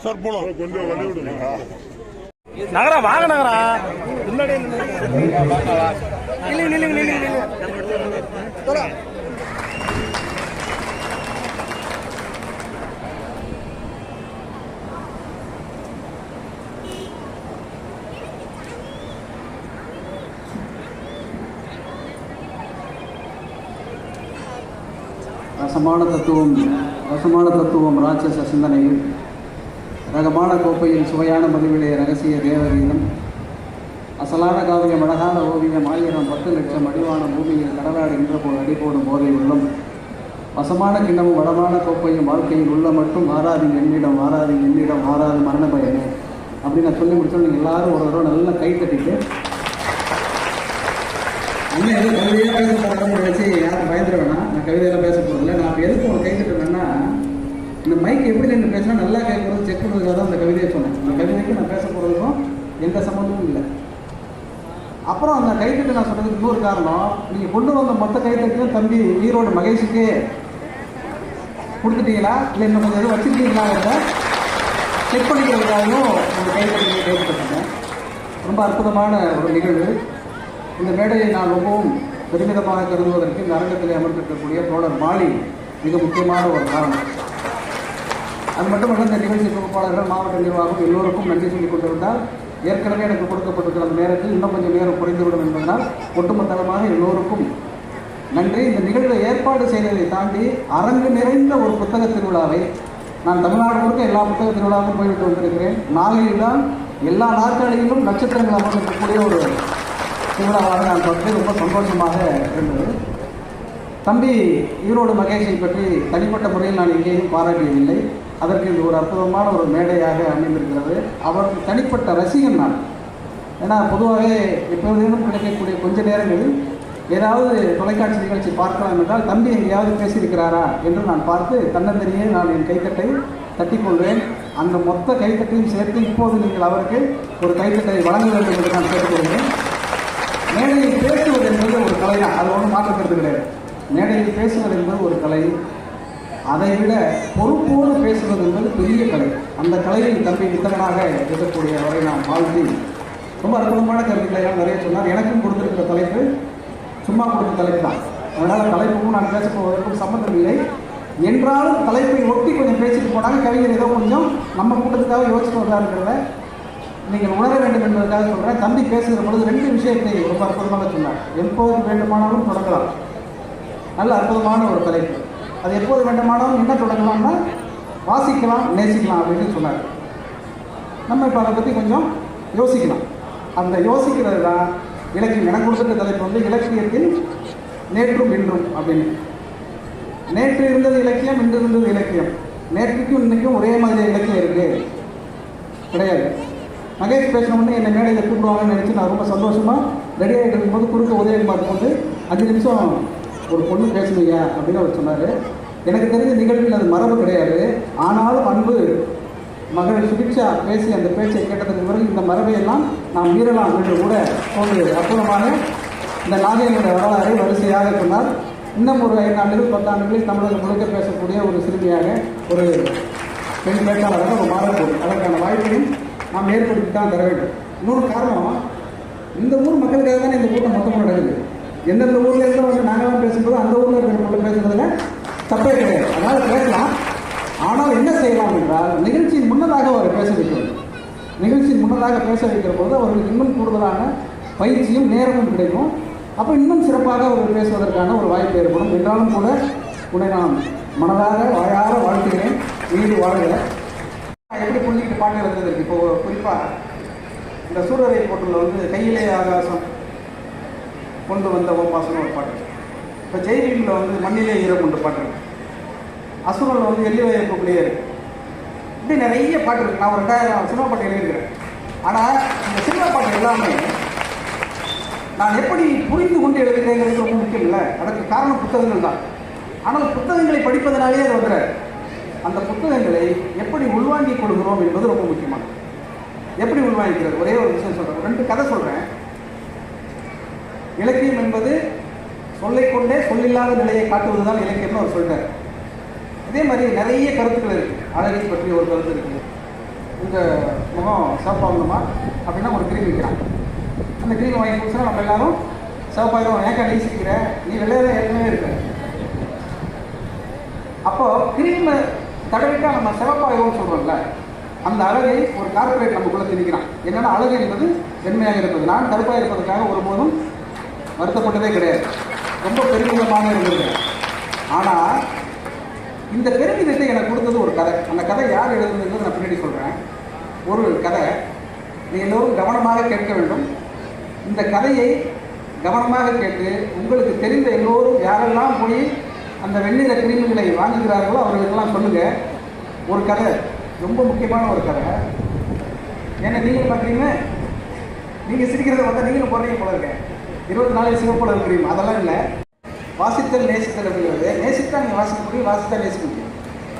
Sir போலாம் கொஞ்சம் வழி விடுங்க நகரா வாங்க நகரா முன்னாடி நில்லுங்க நில்லுங்க நில்லுங்க நில்லுங்க ரசமான தத்துவம் ரசமான தத்துவம் ராட்சச சிந்தனையில் ரகமான கோப்பையின் சுவையான மதிவிலே ரகசிய தேவகீதம் அசலான காவியம் அழகான ஓவியம் ஆயிரம் பத்து லட்சம் அடிவான பூமியில் கடலாடுகின்ற போல் அடிபோடும் போதை உள்ளம் வசமான கிண்ணமும் வளமான கோப்பையும் வாழ்க்கையில் உள்ள மட்டும் மாறாது என்னிடம் மாறாது என்னிடம் மாறாது மரண பயனே அப்படின்னு நான் சொல்லி முடிச்சோம் நீங்கள் எல்லாரும் ஒரு தடவை நல்லா கை தட்டிட்டு அண்ணன் எதுவும் கவிதையாக பேச வச்சு யாரும் பயந்துட வேணாம். நான் கவிதையெல்லாம் பேச போகிறதில்ல நான் எதுக்கு ஒரு கை இந்த மைக் எப்படி நின்று பேசினா நல்லா கேட்கறது செக் பண்ணுறதுக்காக தான் அந்த கவிதையை சொன்னேன். அந்த கவிதைக்கு நான் பேச போகிறதுக்கும் எந்த சம்மந்தமும் இல்லை. அப்புறம் அந்த கைத்தட்டு நான் சொன்னதுக்கு இன்னொரு காரணம் நீங்கள் கொண்டு வந்த மொத்த கைத்தட்டையும் தம்பி ஈரோடு மகேஷுக்கு கொடுத்துட்டீங்களா? இல்லை இன்னும் கொஞ்சம் எதுவும் வச்சுருக்கீங்களாங்கிறத செக் பண்ணிக்கிறதுக்காகவும் அந்த கைத்தட்டி கைத்தட்டுங்க ரொம்ப அற்புதமான ஒரு நிகழ்வு. இந்த மேடையை நான் ரொம்பவும் பெருமிதமாக கருதுவதற்கு இந்த அரங்கத்தில் அமர்ந்திருக்கக்கூடிய தோழர் மாலி மிக முக்கியமான ஒரு காரணம். அது மட்டுமல்ல இந்த நிகழ்ச்சி தொகுப்பாளர்கள் மாவட்ட நிர்வாகம் எல்லோருக்கும் நன்றி சொல்லிக் கொண்டிருந்தால் ஏற்கனவே எனக்கு கொடுக்கப்பட்டிருக்கிற அந்த நேரத்தில் இன்னும் கொஞ்சம் நேரம் குறைந்துவிடும் என்பதனால் ஒட்டுமொத்தமாக எல்லோருக்கும் நன்றி. இந்த நிகழ்வை ஏற்பாடு செய்ததை தாண்டி அரங்கு நிறைந்த ஒரு புத்தக திருவிழாவை நான் தமிழ்நாடு முழுக்க எல்லா புத்தக திருவிழாவுக்கும் போய்விட்டு வந்திருக்கிறேன். நாளையில் தான் எல்லா நாட்களிலும் நட்சத்திரங்கள் அமர்ந்திருக்கக்கூடிய ஒரு திருவிழாவாக நான் பற்றி ரொம்ப சந்தோஷமாக இருந்தது. தம்பி ஈரோடு மகேஷை பற்றி தனிப்பட்ட முறையில் நான் எங்கேயும் பாராட்டியதில்லை. அதற்கு இது ஒரு அற்புதமான ஒரு மேடையாக அமைந்திருக்கிறது. அவர் தனிப்பட்ட ரசிகன் நான். ஏன்னா பொதுவாகவே எப்போதும் கிடைக்கக்கூடிய கொஞ்ச நேரங்களில் ஏதாவது தொலைக்காட்சி நிகழ்ச்சி பார்க்கலாம் என்றால் தம்பி எங்கேயாவது பேசியிருக்கிறாரா? என்று நான் பார்த்து தன்னந்தனியே நான் என் கைத்தட்டை தட்டிக்கொள்வேன் அந்த மொத்த கைத்தட்டையும் சேர்த்து இப்போது நீங்கள் அவருக்கு ஒரு கைத்தட்டை வழங்க வேண்டும் என்று நான் கேட்டுக்கொள்கிறேன் மேடையில் பேசுவது என்பது ஒரு கலை தான் அது ஒன்றும் மாற்றக்கிறது கிடையாது. மேடையில் பேசுவது என்பது ஒரு கலை. அதை விட பொறுப்போடு பேசுவது என்பது பெரிய கலை. அந்த கலையின் தம்பி வித்தகனாக இருக்கக்கூடிய வரை நான் வாழ்த்தி ரொம்ப அற்புதமான கருத்துக்களை எல்லாம் நிறைய சொன்னார். எனக்கும் கொடுத்திருக்கிற தலைப்பு சும்மா கொடுத்த தலைப்பு தான். அதனால் தலைப்புக்கும் நான் பேச போவதற்கும் சம்மந்தம் இல்லை. என்றாலும் தலைப்பை ஒட்டி கொஞ்சம் பேசிட்டு போனாங்க. கவிஞர் ஏதோ கொஞ்சம் நம்ம கூட்டத்துக்காக யோசிச்சுட்டு வர்றாருங்கிறத நீங்கள் உணர வேண்டும் என்பதற்காக சொல்கிறேன் தம்பி பேசுகிற பொழுது ரெண்டு விஷயத்தை ரொம்ப அற்புதமாக சொன்னார். எப்போது வேண்டுமானாலும் தொடங்கலாம். நல்ல அற்புதமான ஒரு தலைப்பு. அது எப்போது வேண்டுமானாலும் என்ன தொடங்கலாம்னா வாசிக்கலாம் நேசிக்கலாம் அப்படின்னு சொன்னார். நம்ம இப்போ அதை பற்றி கொஞ்சம் யோசிக்கலாம். அந்த யோசிக்கிறது தான் இலக்கியம். எனக்கு கொடுத்துருக்க தலைப்பு வந்து இலக்கியத்தில் நேற்றும் இன்றும் அப்படின்னு. நேற்று இருந்தது இலக்கியம் இன்று இருந்தது இலக்கியம். நேற்றுக்கும் இன்னைக்கும் ஒரே மாதிரி இலக்கியம் இருக்குது கிடையாது. மகேஷ் பேசின உடனே என்னை மேடையில் கூப்பிடுவாங்கன்னு நினச்சி நான் ரொம்ப சந்தோஷமாக ரெடி ஆகிட்டு இருக்கும்போது குறுக்க உதயகுமார் பார்க்கும்போது அஞ்சு நிமிஷம் ஒரு பொண்ணு பேசுனீங்க அப்படின்னு அவர் சொன்னார். எனக்கு தெரிஞ்ச நிகழ்வில் அது மரபு கிடையாது. ஆனாலும் அன்பு மகள் சுபிக்ஷா பேசி அந்த பேச்சை கேட்டதுக்கு பிறகு இந்த மரபையெல்லாம் நாம் மீறலாம் என்று கூட தோன்றியது. அற்புதமாக இந்த நாகேந்திர வரலாறை வரிசையாக சொன்னார். இன்னும் ஒரு ஐந்தாண்டுகள் பத்தாண்டுகளில் தமிழகம் முழுக்க பேசக்கூடிய ஒரு சிறுமியாக ஒரு பெண் பேச்சாளராக ஒரு மாறக்கூடும் அதற்கான வாய்ப்பையும் நாம் ஏற்படுத்தி தான் தர வேண்டும். இன்னொரு காரணம் இந்த ஊர் மக்களுக்காக தானே இந்த கூட்டம் மொத்தமாக நடக்குது? எந்தெந்த ஊர்ல இருந்து வந்து நாங்களாம் பேசும்போது அந்த ஊரில் இருக்கிற மக்கள் பேசுறதுல தப்பே கிடையாது. அதனால் பேசலாம். ஆனால் என்ன செய்யலாம் என்றால் நிகழ்ச்சியின் முன்னதாக அவர் பேச வைக்கிறது. நிகழ்ச்சியின் முன்னதாக பேச வைக்கிற போது அவர்களுக்கு இன்னும் கூடுதலான பயிற்சியும் நேரமும் கிடைக்கும். அப்போ இன்னும் சிறப்பாக அவர் பேசுவதற்கான ஒரு வாய்ப்பு ஏற்படும். என்றாலும் கூட உன்னை நான் மனதார வாயார வாழ்த்துகிறேன். மீது வாழ்கிற எப்படி புரிஞ்சுக்கிட்டு பாட்டு இருந்தது இப்போ குறிப்பாக இந்த சூரரை போட்டில் வந்து கையிலே ஆகாசம் கொண்டு வந்த ஓப்பாசனம் ஒரு பாட்டு. இப்போ ஜெய்வீலில் வந்து மண்ணிலே ஈரம் கொண்டு பாட்டு இருக்கு. அசுரனில் வந்து எள்ளி வயக்கூடிய இருக்கு. இப்படி நிறைய பாட்டு இருக்கு. நான் ஒரு ரெண்டாயிரம் சினிமா பாட்டு எழுதியிருக்கிறேன். ஆனால் இந்த சினிமா பாட்டு எல்லாமே நான் எப்படி புரிந்து கொண்டு எழுதுகிறேங்கிறது ரொம்ப முக்கியம் இல்லை. அதற்கு காரணம் புத்தகங்கள் தான். ஆனால் புத்தகங்களை படிப்பதனாலே அது வந்துடுற அந்த புத்தகங்களை எப்படி உள்வாங்கிக் கொள்கிறோம் என்பது ரொம்ப முக்கியமானது. எப்படி உள்வாங்கிக்கிறது? ஒரே ஒரு விஷயம் சொல்கிறேன் ரெண்டு கதை சொல்கிறேன் இலக்கியம் என்பது சொல்லிக்கொண்டே சொல்லில்லாத நிலையை காட்டுவது தான் இலக்கியம்னு அவர் சொல்லிட்டார் இதே மாதிரி நிறைய கருத்துக்கள் இருக்கு. அழகை பற்றி ஒரு கருத்து இருக்குது உங்கள் முகம் சிவப்பாகணுமா அப்படின்னா ஒரு கிரீம் விற்கிறான். அந்த கிரீம் வாங்கி கொடுத்தா நம்ம எல்லாரும் சிவப்பாயிரம் ஏக்கா நீ சிரிக்கிற நீ வெள்ளையாக ஏற்கனவே இருக்க. அப்போ கிரீமை தடவிட்டா நம்ம சிவப்பாயிரம்னு சொல்கிறோம்ல அந்த அழகை ஒரு கார்ப்பரேட் நமக்குள்ள திணிக்கிறான் என்னன்னா அழகு என்பது வெண்மையாக இருப்பது. நான் கருப்பாக இருப்பதற்காக ஒருபோதும் வருத்தப்பட்டதே கிடையாது. ரொம்ப பெருமிதமாக இருந்தது ஆனால் இந்த பெருமிதத்தை எனக்கு கொடுத்தது ஒரு கதை. அந்த கதை யார் எழுதுனதுன்னு நான் பின்னாடி சொல்கிறேன் ஒரு கதை. நீ எல்லோரும் கவனமாக கேட்க வேண்டும். இந்த கதையை கவனமாக கேட்டு உங்களுக்கு தெரிந்த எல்லோரும் யாரெல்லாம் போய் அந்த வெண்ணிற கிருமிகளை வாங்குகிறார்களோ அவர்களுக்கெல்லாம் சொல்லுங்கள் ஒரு கதை. ரொம்ப முக்கியமான ஒரு கதை. ஏன்னா நீங்கள் பார்க்குறீங்க. நீங்கள் சிரிக்கிறத பார்த்தா நீங்களும் போடுறீங்க போல இருக்கேன் இருபத்தி நாலு சிவப்புல இருக்கிறீங்க அதெல்லாம் இல்லை. வாசித்தல் நேசித்தல் அப்படிங்கிறது. நேசித்தா நீங்கள் வாசிக்க முடியும் வாசித்தா நேசிக்க முடியும்.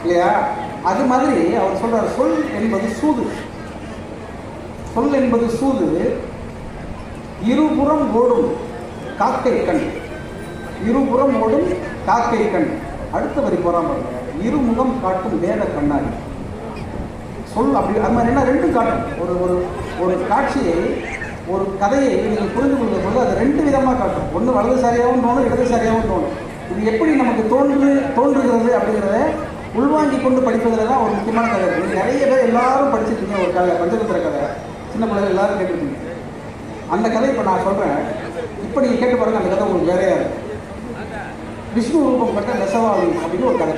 இல்லையா? அது மாதிரி அவர் சொல்றார் சொல் என்பது சூது. சொல் என்பது சூது. இருபுறம் ஓடும் காக்கை கண். இருபுறம் ஓடும் காக்கை கண். அடுத்த வரி போறாம இருமுகம் காட்டும் வேத கண்ணாடி. சொல் அப்படி அது மாதிரி என்ன? ரெண்டும் காட்டும். ஒரு ஒரு ஒரு காட்சியை ஒரு கதையை நீங்கள் புரிந்து கொள்கிற பொழுது அது ரெண்டு விதமாக காட்டும். ஒன்று வலதுசாரியாகவும் தோணும் இடதுசாரியாகவும் தோணும். இது எப்படி நமக்கு தோன்று தோன்றுகிறது அப்படிங்கிறத உள்வாங்கி கொண்டு படிப்பதில் தான் ஒரு முக்கியமான கதை இருக்குது நிறைய பேர் எல்லாரும் படிச்சிருக்கீங்க ஒரு கதை பஞ்சபத்திர கதை. சின்ன பிள்ளைகள் எல்லாரும் கேட்டிருக்கீங்க அந்த கதை இப்போ நான் சொல்கிறேன் இப்போ நீங்கள் கேட்டு பாருங்க அந்த கதை உங்களுக்கு வேறையாக இருக்கும் விஷ்ணு ரூபம் கொண்ட நெசவாளி அப்படின்னு ஒரு கதை.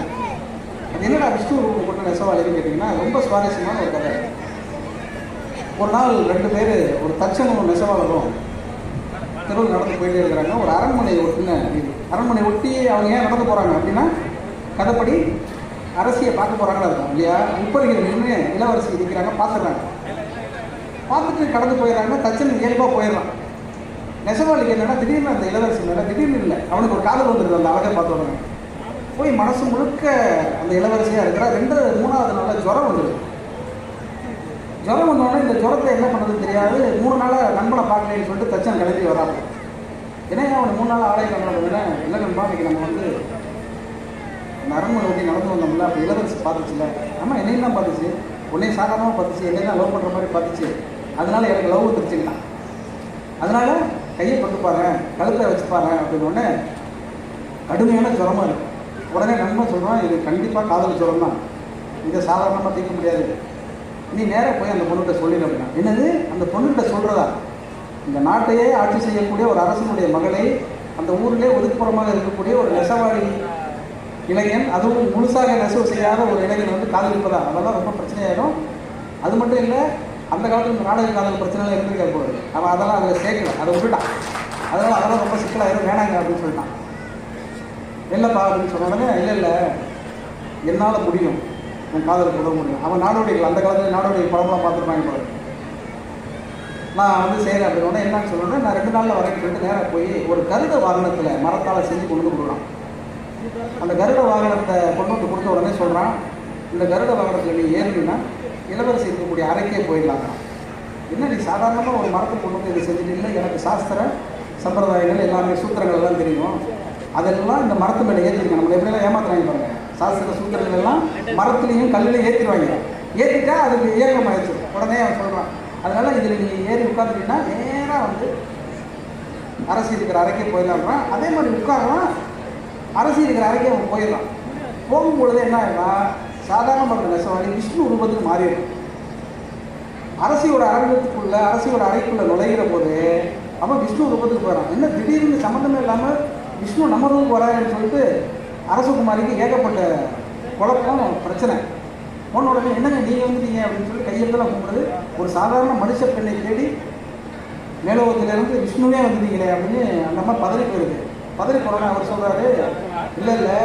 அது என்னடா விஷ்ணு ரூபம் கொண்ட நெசவாளின்னு கேட்டிங்கன்னா ரொம்ப சுவாரஸ்யமான ஒரு கதை. ஒரு நாள் ரெண்டு பேர் ஒரு தச்சனும் நெசவாளரும் தெருவில் நடந்து போயிட்டே இருக்கிறாங்க. ஒரு அரண்மனை ஒட்டின அரண்மனை ஒட்டி அவங்க ஏன் நடந்து போகிறாங்க அப்படின்னா கதைப்படி அரசியை பார்க்க போகிறாங்களா இருக்கும். இல்லையா? முப்பதுகள் நின்று இளவரசி இருக்கிறாங்க பார்த்துடுறாங்க. பார்த்துட்டு கடந்து போயிடுறாங்க தச்சன் இயல்பாக போயிடலாம் நெசவாளிக்கு என்னன்னா திடீர்னு அந்த இளவரசி மேலே திடீர்னு இல்லை. அவனுக்கு ஒரு காதல் வந்துடுது அந்த அழகை பார்த்த உடனே. போய் மனசு முழுக்க அந்த இளவரசியாக இருக்கிறா ரெண்டு மூணாவது நாளில் ஜுரம் வந்துடுது ஜுரம் வந்தோடனே இந்த ஜுரத்தை என்ன பண்ணுறதுன்னு தெரியாது. மூணு நாளாக நண்பனை பார்க்கலன்னு சொல்லிட்டு தச்சன் கிளம்பி வராங்க ஏன்னா அவன் மூணு நாள் ஆலயம் கண்ணோட இல்லை நண்பா இன்னைக்கு நம்ம வந்து நரம்பு ஒட்டி நடந்து வந்தோம்ல அப்போ இளவரசி பார்த்துச்சுல. ஆமாம் என்னையும் தான் பார்த்துச்சு. உன்னையும் சாதாரணமாக பார்த்துச்சு என்னையும் தான் லவ் பண்ணுற மாதிரி பார்த்துச்சு. அதனால எனக்கு லவ் வந்துருச்சுக்கலாம் அதனால கையை பட்டு பாரு கழுத்தை வச்சு பாரு அப்படின்னு உடனே கடுமையான ஜுரமாக இருக்கும் உடனே நண்பன் சொல்கிறான் இது கண்டிப்பாக காதல் ஜுரம் தான் இதை சாதாரணமாக தீர்க்க முடியாது. நீ நேராக போய் அந்த பொண்ணுகிட்ட சொல்லிடு அப்படின்னா. என்னது? அந்த பொண்ணுகிட்ட சொல்கிறதா இந்த நாட்டையே ஆட்சி செய்யக்கூடிய ஒரு அரசனுடைய மகளை அந்த ஊரிலே ஒதுக்குப்புறமாக இருக்கக்கூடிய ஒரு நெசவாளி இளைஞன் அதுவும் முழுசாக நெசவு செய்யாத ஒரு இளைஞன் வந்து காதலிப்பதா? அதெல்லாம் ரொம்ப பிரச்சனையாயிடும். அது மட்டும் இல்லை அந்த காலத்தில் இந்த நாடக காதல் பிரச்சனைலாம் இருந்திருக்க போகுது அவன் அதெல்லாம் அதில் சேர்க்கல. அதை விட்டுட்டான். அதனால் அதெல்லாம் ரொம்ப சிக்கலாயிரும். வேணாங்க அப்படின்னு சொல்லிட்டான். இல்லைப்பா அப்படின்னு சொன்ன உடனே இல்லை இல்லை. என்னால் முடியும். உன் காதலுக்கு உதவ முடியும். அவன் நாடோடிகள் அந்த காலத்தில் நாடோடி படம்லாம் பார்த்துருப்பாங்க பாருங்க நான் வந்து செய்கிறேன் அப்படின்னு உடனே என்னன்னு சொல்லணும்னா நான் ரெண்டு நாளில் வரைக்கும் ரெண்டு நேரம் போய் ஒரு கருட வாகனத்தில் மரத்தால் செஞ்சு கொண்டு வந்து கொடுக்குறான் அந்த கருட வாகனத்தை கொண்டு வந்து கொடுத்த உடனே சொல்கிறான் இந்த கருட வாகனத்தில் நீ ஏறினா இளவரசி இருக்கக்கூடிய அறைக்கே போயிடலாங்க என்ன நீ சாதாரணமாக ஒரு மரத்தை கொண்டு வந்து இதை செஞ்சுட்டு எனக்கு சாஸ்திர சம்பிரதாயங்கள் எல்லாமே சூத்திரங்கள் எல்லாம் தெரியும். அதெல்லாம் இந்த மரத்து மேலே ஏற்றிருக்கேன் நம்மளை எப்படியெல்லாம் ஏமாத்துறாங்க பாருங்க. சாஸ்திர சூத்திரங்கள் எல்லாம் மரத்துலையும் கல்லிலையும் ஏற்றிடுவாங்க ஏற்றிட்டா அதுக்கு இயக்கம் ஆயிடுச்சு. உடனே அவன் சொல்கிறான் அதனால இதில் நீ ஏறி உட்காந்துட்டீங்கன்னா நேராக வந்து அரசு இருக்கிற அறைக்கே போயிடலாம்? அதே மாதிரி உட்காரலாம் அரசு இருக்கிற அறைக்கே அவன் போயிடலாம். போகும்பொழுது என்ன ஆகுனா சாதாரண மரண நெசவாளி விஷ்ணு ரூபத்துக்கு மாறிடும் அரசியோட அரங்கத்துக்குள்ள அரசியோட அறைக்குள்ள நுழைகிற போது அவன் விஷ்ணு ரூபத்துக்கு போகிறான் என்ன திடீர்னு சம்மந்தமே இல்லாமல் விஷ்ணு நம்ம ரூபம் வராருன்னு சொல்லிட்டு அரசகுமாரிக்கு ஏகப்பட்ட குழப்பம் பிரச்சனை. போன உடனே என்னங்க நீங்கள் வந்துட்டீங்க? அப்படின்னு சொல்லி கையெழுத்தெல்லாம் கும்பிடுது ஒரு சாதாரண மனுஷ பெண்ணை தேடி மேலோகத்திலிருந்து விஷ்ணுவே வந்துட்டீங்களே அப்படின்னு அந்த மாதிரி பதறி போயிடுது பதறி போனோட அவர் சொல்கிறாரு இல்லை இல்லை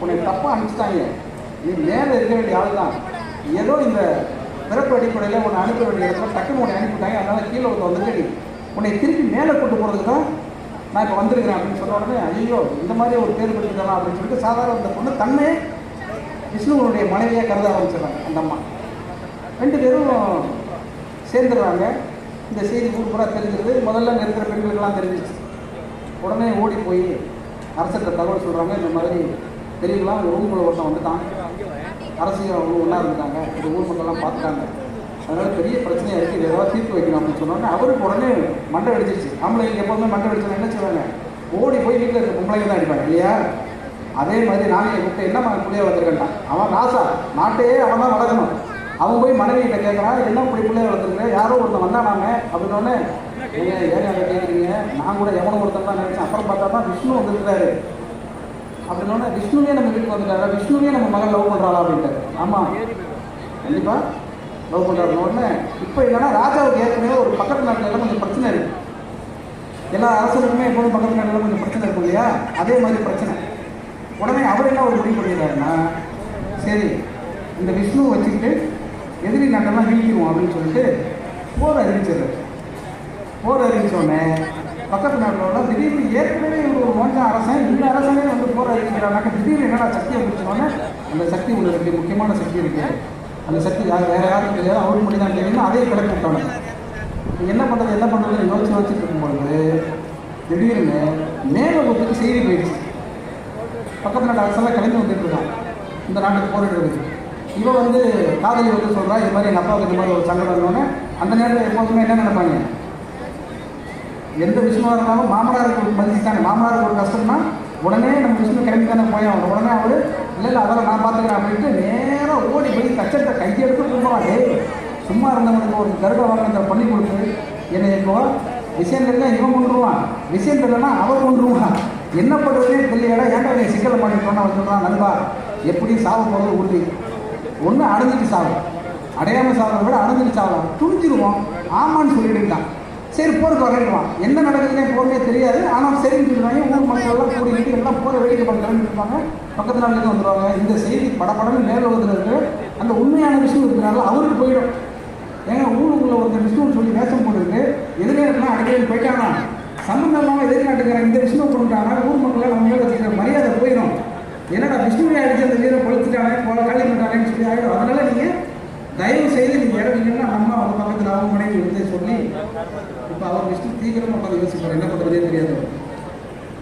உன்னை தப்பாக அனுப்பிச்சிட்டாங்க. நீ மேலே இருக்க வேண்டிய ஆள் தான். ஏதோ இந்த பிறப்பு அடிப்படையில் உன்னை அனுப்ப வேண்டிய இடத்துல டக்குன்னு உன்னை அனுப்பிவிட்டாங்க. அதனால் கீழே வந்து வந்துட்டு உன்னை திருப்பி மேலே கொண்டு போகிறதுக்கு தான் நான் இப்போ வந்திருக்கிறேன் அப்படின்னு சொன்ன உடனே ஐயோ இந்த மாதிரி ஒரு பேர் படிக்கலாம் அப்படின்னு சொல்லிட்டு சாதாரண பொண்ணு தன்னே விஷ்ணுவனுடைய மனைவியாக கருத ஆரம்பிச்சிடுறாங்க அந்த அம்மா. ரெண்டு பேரும் சேர்ந்துடுறாங்க. இந்த செய்தி ஊர் தெரிஞ்சிருது முதல்ல அங்கே இருக்கிற பெண்களுக்கெல்லாம் தெரிஞ்சிச்சு. உடனே ஓடி போய் அரசர்கிட்ட தகவல் சொல்கிறாங்க இந்த மாதிரி தெரியுங்களா ரூம்குள்ள ஒருத்தன் வந்துட்டான். அரசியல் ஒன்றா இருந்தாங்க இந்த ஊர் மக்கள்லாம் பார்த்துட்டாங்க. அதனால பெரிய பிரச்சனையாக இருக்குது இதை ஏதாவது தீர்த்து வைக்கணும் அப்படின்னு சொன்னோன்னே அவருக்கு உடனே மண்டை அடிச்சிருச்சு ஆம்பளைங்க எப்போதுமே மண்டை அடிச்சோன்னா என்ன செய்வாங்க? ஓடி போய் வீட்டில் இருக்க பொம்பளைங்க தான் அடிப்பாங்க. இல்லையா? அதே மாதிரி நாளைக்கு கூப்பிட்டு என்னம்மா புள்ளைய வளர்த்துருக்கான் அவன் ராசா. நாட்டையே அவன் தான் வளர்க்கணும். அவன் போய் மனைவிகிட்ட கேட்குறான் என்ன இப்படி பிள்ளைய வளர்த்துருக்க? யாரோ ஒருத்தன் வந்தானாமே? அப்படின்னோடனே ஏன் அதை கேட்குறீங்க நான் கூட எவனோ ஒருத்தன் தான் நினச்சேன். அப்புறம் பார்த்தா தான் விஷ்ணு வந்துருக்கிறாரு. அப்படின்னோடனே விஷ்ணுவே நம்ம வீட்டுக்கு வந்துட்டாரா விஷ்ணுவே நம்ம மகன் லவ் பண்ணுறாளா அப்படின்ட்டு ஆமாம் கண்டிப்பாக லவ் பண்ணுறாரு உடனே இப்போ என்னன்னா ராஜாவுக்கு ஏற்கனவே ஒரு பக்கத்து நாட்டில் எல்லாம் கொஞ்சம் பிரச்சனை இருக்கு. எல்லா அரசனுக்குமே எப்போதும் பக்கத்து நாட்டில் கொஞ்சம் பிரச்சனை இருக்கும் இல்லையா? அதே மாதிரி பிரச்சனை. உடனே அவர் என்ன ஒரு முடிவு பண்ணிடுறாருன்னா சரி இந்த விஷ்ணுவை வச்சுக்கிட்டு எதிரி நாட்டெல்லாம் வீழ்த்திடுவோம் அப்படின்னு சொல்லிட்டு போர் அறிவிச்சிடுறாரு. போர் அறிவிச்சோடனே பக்கத்து நாட்டில் திடீர்னு ஏற்கனவே ஒரு மோஞ்ச அரசன் இந்த அரசனே வந்து போர் அறிவிக்கிறாங்க திடீர்னு என்னடா சக்தியை பிடிச்சோடனே அந்த சக்தி ஒன்று இருக்கு முக்கியமான சக்தி இருக்குது அந்த சக்தி யார் வேற யாரும் தெரியாது அவருக்கு மட்டும் தான் தெரியும் அதே கிளப்பி விட்டாங்க என்ன பண்ணுறது என்ன பண்ணுறது யோசிச்சு யோசிச்சுட்டு இருக்கும்பொழுது திடீர்னு மேலோகத்துக்கு செய்தி போயிடுச்சு. பக்கத்து நாட்டு அரசெல்லாம் கிளம்பி வந்துட்டு இருக்கான். இந்த நாட்டுக்கு போரிடுறதுக்கு இவன் வந்து காதலி வந்து சொல்கிறா இது மாதிரி எங்கள் அப்பாவுக்கு இந்த மாதிரி ஒரு சங்கடம் இருந்தோன்னே அந்த நேரத்தில் எப்போதுமே என்ன நினைப்பாங்க? எந்த விஷயமா இருந்தாலும் மாமனாருக்கு மதிச்சுட்டாங்க மாமனாருக்கு ஒரு கஷ்டம்னா உடனே நம்ம விஷ்ணு கிளம்பி தானே போயாகணும் உடனே அவர் இல்லை இல்லை அதெல்லாம் நான் பார்த்துக்கிறேன் அப்படின்ட்டு நேராக ஓடி போய் கச்சத்தை கையெடுத்து கும்பிடலாம் சும்மா இருந்தவனுக்கு ஒரு கருட வாகனத்தை பண்ணி கொடுத்து என்னை இப்போ விஷயம் தெரியல இவன் கொண்டுருவான் விஷயம் தெரியலன்னா அவன் கொண்டுருவான் என்ன பண்ணுறதுனே தெரியலடா ஏன்டா நீ சிக்கலை பண்ணிட்டோன்னு அவன் சொல்கிறான் நண்பா. எப்படி சாவு போகிறது உறுதி ஒன்று அடைஞ்சிட்டு சாவும் அடையாமல் சாவதை விட அடைஞ்சிட்டு சாவலாம் துணிஞ்சிருவோம். ஆமான்னு சொல்லிடுட்டான் சரி போருக்கு வரட்டுவான் என்ன நடக்குதுன்னே போறதே தெரியாது. ஆனால் சரின்னு சொல்லுவாங்க ஊர் மக்கள் எல்லாம் கூடிக்கிட்டு எல்லாம் போற வேடிக்கை பார்க்க இருப்பாங்க. பக்கத்து நாட்டுக்கு வந்துருவாங்க. இந்த செய்தி படப்படன்னு மேலோகத்தில் இருக்கு. அந்த உண்மையான விஷயம் இருக்கிறனால அவருக்கு போயிடும். ஏங்க ஊருக்குள்ள ஒருத்தர் விஷ்ணுன்னு சொல்லி வேஷம் போட்டுருக்கு எதிர்காலத்தில் அடிக்கடி போயிட்டானா? சம்பந்தம் இல்லாமல் எதிர்நாட்டுக்காரன் இந்த விஷயம் பண்ணிட்டானா ஊர் மக்களை நம்ம மேலே வச்சுக்கிற மரியாதை போயிடும் என்னடா விஷ்ணுவை அடிச்சு அந்த வீரரை கொளுத்துட்டானே போல காலி பண்ணிட்டானேன்னு சொல்லி ஆயிடும். அதனால தயவு செய்து நீங்க இறங்குங்கன்னா நம்ம அவங்க பக்கத்தில் அவங்க மனைவி வந்து சொல்லி இப்போ அவர் விஷ்ணு தீவிரமாக உட்காந்து யோசிப்பார் என்ன பண்ணுறதே தெரியாது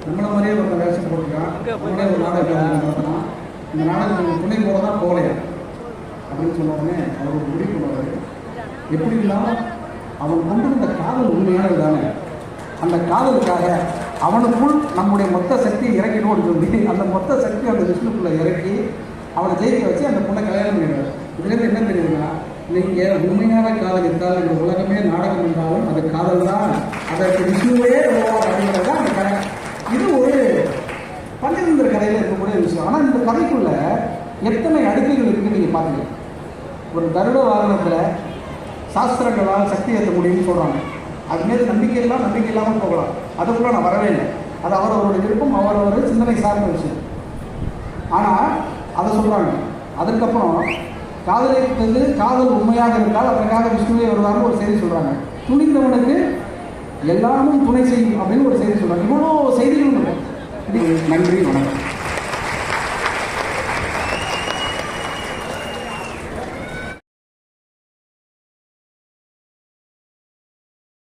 நம்மள மாதிரியே ஒரு வேஷம் போட்டுருக்கான் நம்மளே ஒரு நாடகம் நடத்தினா இந்த நாடகம் நம்ம துணை தான் போகலையா? அப்படின்னு சொன்ன உடனே அவர் ஒரு முடிவு பண்ணுவார் எப்படி இருந்தாலும் அவன் கொண்டு வந்த காதல் உண்மையானது தானே. அந்த காதலுக்காக அவனுக்குள் நம்முடைய மொத்த சக்தியை இறக்கிடுவோம்னு சொல்லி அந்த மொத்த சக்தி அந்த விஷ்ணுக்குள்ளே இறக்கி அவனை ஜெயிக்க வச்சு அந்த பொண்ணை கல்யாணம் பண்ணிடுவார் இதுலேருந்து என்ன தெரியுதுன்னா நீங்கள் உண்மையான காதலித்தால் இந்த உலகமே நாடகம் என்றாலும் அது காதல் தான். அதற்கு விஷயமே அப்படிங்கிறது தான் அந்த கதை. இது ஒரு பஞ்சதந்திர கதையில் இருக்கக்கூடிய விஷயம். ஆனால் இந்த கதைக்குள்ள எத்தனை அடுக்குகள் இருக்குன்னு நீங்கள் பார்த்தீங்க ஒரு கருட வாகனத்தில் சாஸ்திரங்களால் சக்தி ஏற்ற முடியும்னு சொல்கிறாங்க அது மீது நம்பிக்கை இல்லாமல் நம்பிக்கை இல்லாமல் போகலாம். அதுக்குள்ள நான் வரவே இல்லை. அது அவரவருடைய விருப்பம் அவரவர் சிந்தனை சார்ந்த விஷயம். ஆனால் அதை சொல்கிறாங்க அதுக்கப்புறம் காதலித்தது காதல் உண்மையாக இருந்தால் அதற்காக விஷ்ணுவே வருவார்னு ஒரு செய்தி சொல்கிறாங்க துணிந்தவனுக்கு எல்லாமும் துணை செய்யும் அப்படின்னு ஒரு செய்தி சொல்கிறாங்க இவ்வளோ செய்திகளும் நன்றி வணக்கம்.